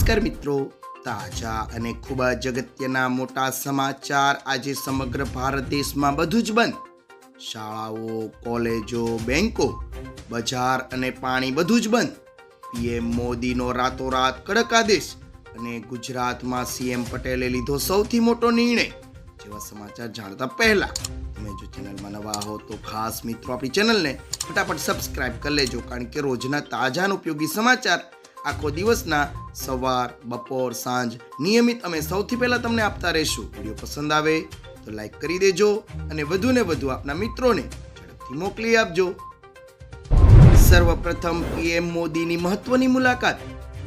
નમસ્કાર મિત્રો. તાજા અને ખૂબ જ અગત્યના મોટા સમાચાર આજે સમગ્ર ભારત દેશમાં બધું જ બંધ. શાળાઓ, કોલેજો, બેંકો, બજાર અને પાણી બધું જ બંધ. પીએમ મોદીનો રાતોરાત કડક આદેશ અને ગુજરાતમાં સીએમ પટેલે લીધો સૌથી મોટો નિર્ણય. જેવા સમાચાર જાણતા પહેલા તમે જો ચેનલમાં નવા હો તો ખાસ મિત્રો આપણી ચેનલને ફટાફટ સબસ્ક્રાઇબ કરી લેજો, કારણ કે રોજના તાજા ઉપયોગી સમાચાર આખો દિવસના સવાર, બપોર, સાંજ નિયમિત અમે સૌથી પહેલા તમને આપતા રહીશું. વીડિયો પસંદ આવે તો લાઈક કરી દેજો અને વધુ ને વધુ આપના મિત્રોને ઝડપથી મોકલી આપજો. સર્વપ્રથમ પીએમ મોદીની મહત્વની મુલાકાત.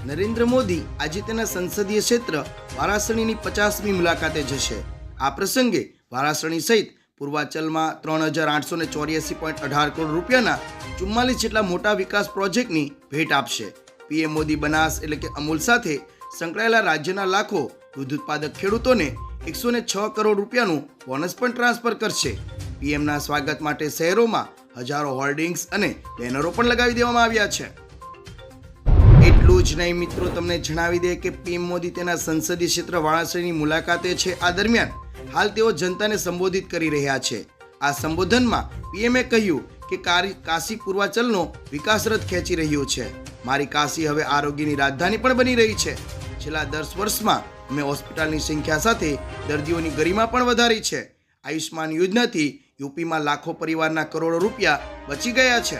નરેન્દ્ર મોદી આજે તેના સંસદીય ક્ષેત્ર વારાણસીની પચાસમી મુલાકાતે જશે. આ પ્રસંગે વારાણસી સહિત પૂર્વાચલમાં ત્રણ હજાર આઠસો ને ચોર્યાસી પોઈન્ટ અઢાર કરોડ રૂપિયાના ચુમ્માલીસ જેટલા મોટા વિકાસ પ્રોજેક્ટની ભેટ આપશે. પીએમ મોદી બનાસ એટલે કે અમૂલ સાથે સંકળાયેલા રાજ્યના લાખો દૂધ ઉત્પાદક ખેડૂતોને એકસો ને છ કરોડ રૂપિયાનું બોનસ પણ ટ્રાન્સફર કરશે. પીએમના સ્વાગત માટે શહેરોમાં હજારો હોર્ડિંગ્સ અને બેનરો પણ લગાવી દેવામાં આવ્યા છે. એટલું જ નહીં મિત્રો, તમને જણાવી દે કે પીએમ મોદી તેના સંસદીય ક્ષેત્ર વારાણસીની મુલાકાતે છે. આ દરમિયાન હાલ તેઓ જનતાને સંબોધિત કરી રહ્યા છે. આ સંબોધનમાં પીએમએ કહ્યું કે કાશી પૂર્વાચલનો વિકાસ રથ ખેંચી રહ્યું છે. મારી કાશી હવે આરોગ્યની રાજધાની પણ બની રહી છે. છેલ્લા દસ વર્ષમાં મેં હોસ્પિટલની સંખ્યા સાથે દર્દીઓની ગરિમા પણ વધારી છે. આયુષ્માન યોજનાથી યુપીમાં લાખો પરિવારના કરોડો રૂપિયા બચી ગયા છે.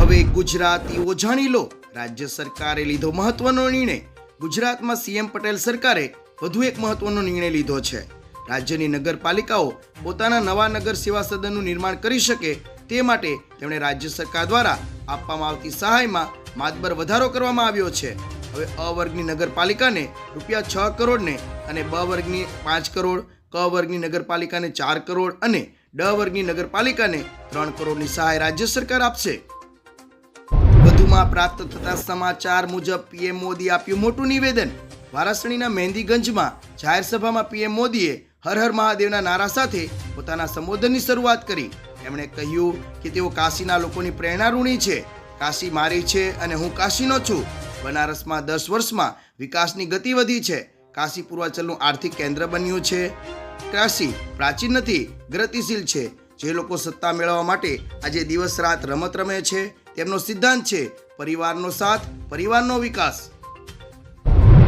હવે ગુજરાતીઓ જાણી લો, રાજ્ય સરકારે લીધો મહત્વનો નિર્ણય. ગુજરાતમાં સીએમ પટેલ સરકારે વધુ એક મહત્વનો નિર્ણય લીધો છે. રાજ્યની નગરપાલિકાઓ પોતાના નવા નગર સેવા સદનનું નિર્માણ કરી શકે તે માટે તેમણે રાજ્ય સરકાર દ્વારા આપવામાં આવતી સહાયમાં માતબર વધારો કરવામાં આવ્યો છે. હવે અ વર્ગની નગરપાલિકાને રૂપિયા છ કરોડને અને બ વર્ગની પાંચ કરોડ, ક વર્ગની નગરપાલિકાને ચાર કરોડ અને ડ વર્ગની નગરપાલિકાને ત્રણ કરોડની સહાય રાજ્ય સરકાર આપશે. વધુમાં પ્રાપ્ત થતા સમાચાર મુજબ પીએમ મોદી આપ્યું મોટું નિવેદન. વારાસણીના મહેંદીગંજમાં જાહેર સભામાં પીએમ મોદીએ હર હર મહાદેવના નારા સાથે પોતાના સંબોધનની શરૂઆત કરી. એમણે કહ્યું કે તેઓ કાશીના લોકોની પ્રેરણા ઋણી છે. કાશી મારી છે અને હું કાશીનો છું. બનારસમાં દસ વર્ષમાં વિકાસની ગતિ વધી છે. કાશી પૂર્વાચલનું આર્થિક કેન્દ્ર બન્યું છે. કાશી પ્રાચીન નથી, ગતિશીલ છે. જે લોકો સત્તા મેળવવા માટે આજે દિવસ રાત રમત રમે છે, તેમનો સિદ્ધાંત છે, પરિવારનો સાથ, પરિવારનો વિકાસ.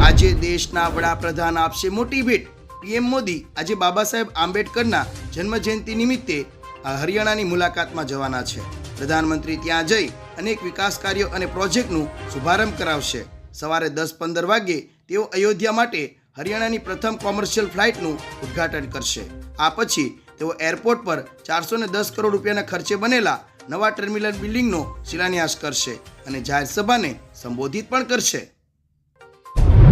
આજે દેશના વડાપ્રધાન આપશે મોટી ભેટ. પીએમ મોદી આજે બાબા સાહેબ આંબેડકરના જન્મ જયંતિ નિમિત્તે હરિયાણાની મુલાકાતમાં જવાના છે. પ્રધાનમંત્રી ત્યાં જઈ અનેક વિકાસ કાર્યો અને પ્રોજેક્ટનું શુભારંભ કરાવશે. સવારે દસ પંદર વાગ્યે તેઓ અયોધ્યા માટે હરિયાણાની પ્રથમ કોમર્શિયલ ફ્લાઇટનું ઉદ્ઘાટન કરશે. આ પછી તેઓ એરપોર્ટ પર ચારસો ને દસ કરોડ રૂપિયાના ખર્ચે બનેલા નવા ટર્મિનલ બિલ્ડિંગનો શિલાન્યાસ કરશે અને જાહેર સભાને સંબોધિત પણ કરશે.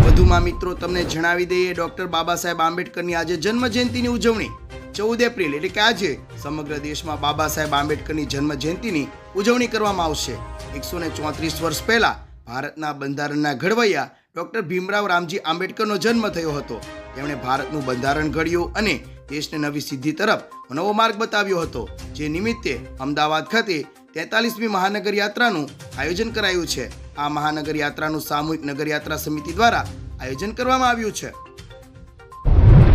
વધુમાં મિત્રો, તમને જણાવી દઈએ ડોક્ટર બાબા સાહેબ આંબેડકરની આજે જન્મ જયંતિની ઉજવણી. ચૌદ એપ્રિલ એટલે કે આજે સમગ્ર દેશમાં બાબા સાહેબ આંબેડકરની જન્મ જયંતિની ઉજવણી કરવામાં આવશે. એકસો ને ચોત્રીસ વર્ષ પહેલા ભારતના બંધારણના ઘડવૈયા ડોક્ટર ભીમરાવ રામજી આંબેડકરનો જન્મ થયો હતો. તેમણે ભારતનું બંધારણ ઘડ્યું અને દેશને નવી સિદ્ધિ તરફ નવો માર્ગ બતાવ્યો હતો, જે નિમિત્તે અમદાવાદ ખાતે તેતાલીસમી મહાનગર યાત્રાનું આયોજન કરાયું છે. આ મહાનગર યાત્રાનું સામૂહિક નગર યાત્રા સમિતિ દ્વારા આયોજન કરવામાં આવ્યું છે.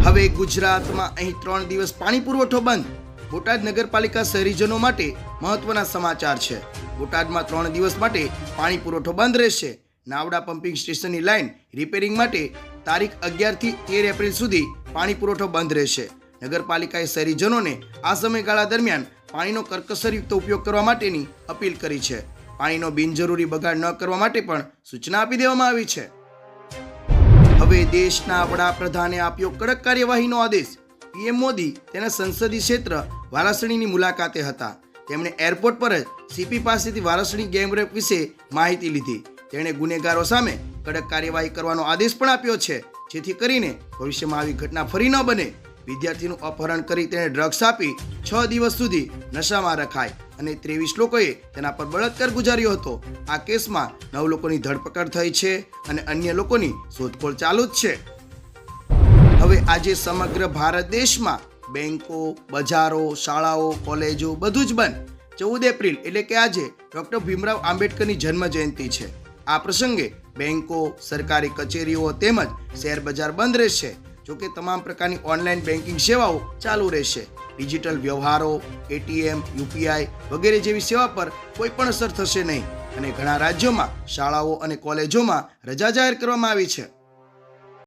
હવે ગુજરાતમાં અહીં ત્રણ દિવસ પાણી પુરવઠો બંધ. બોટાદ નગરપાલિકા શહેરીજનો માટે મહત્વના સમાચાર છે. બોટાદમાં ત્રણ દિવસ માટે પાણી પુરવઠો બંધ રહેશે. નાવડા પમ્પિંગ સ્ટેશનની લાઇન રિપેરિંગ માટે તારીખ અગિયારથી તેર એપ્રિલ સુધી પાણી પુરવઠો બંધ રહેશે. નગરપાલિકાએ શહેરીજનોને આ સમયગાળા દરમિયાન પાણીનો કરકસરયુક્ત ઉપયોગ કરવા માટેની અપીલ કરી છે. પાણીનો બિનજરૂરી બગાડ ન કરવા માટે પણ સૂચના આપી દેવામાં આવી છે. હવે દેશના વડાપ્રધાને આપ્યો કડક કાર્યવાહીનો આદેશ. પીએમ મોદી તેના સંસદીય ક્ષેત્ર વારાણસીની મુલાકાતે હતા. તેમણે એરપોર્ટ પર જ સીપી પાસેથી વારાણસી ગેમ રેપ વિશે માહિતી લીધી. તેણે ગુનેગારો સામે કડક કાર્યવાહી કરવાનો આદેશ પણ આપ્યો છે, જેથી કરીને ભવિષ્યમાં આવી ઘટના ફરી ન બને. વિદ્યાર્થીનું અપહરણ કરી તેને ડ્રગ્સ આપી છ દિવસ સુધી નશામાં રખાય. અને ત્રેવીસ લોકોએ તેના પર બળાત્કાર ગુજાર્યો હતો. આ કેસમાં નવ લોકોની ધરપકડ થઈ છે અને અન્ય લોકોની શોધખોળ ચાલુ જ છે. હવે આજે સમગ્ર ભારત દેશમાં બેંકો, બજારો, શાળાઓ, કોલેજો બધું જ બંધ. ચૌદ એપ્રિલ એટલે કે આજે ડૉક્ટર ભીમરાવ આંબેડકરની જન્મ જયંતિ છે. આ પ્રસંગે બેન્કો સરકારી કચેરીઓ તેમજ શેર બજાર બંધ રહેશે. જોકે તમામ પ્રકારની ઓનલાઈન બેન્કિંગ સેવાઓ ચાલુ રહેશે. ડિજિટલ વ્યવહારો, એટીએમ, યુપીઆઈ વગેરે જેવી સેવા પર કોઈ પણ અસર થશે નહીં. અને ઘણા રાજ્યોમાં, શાળાઓ અને કોલેજોમાં રજા જાહેર કરવામાં આવી છે.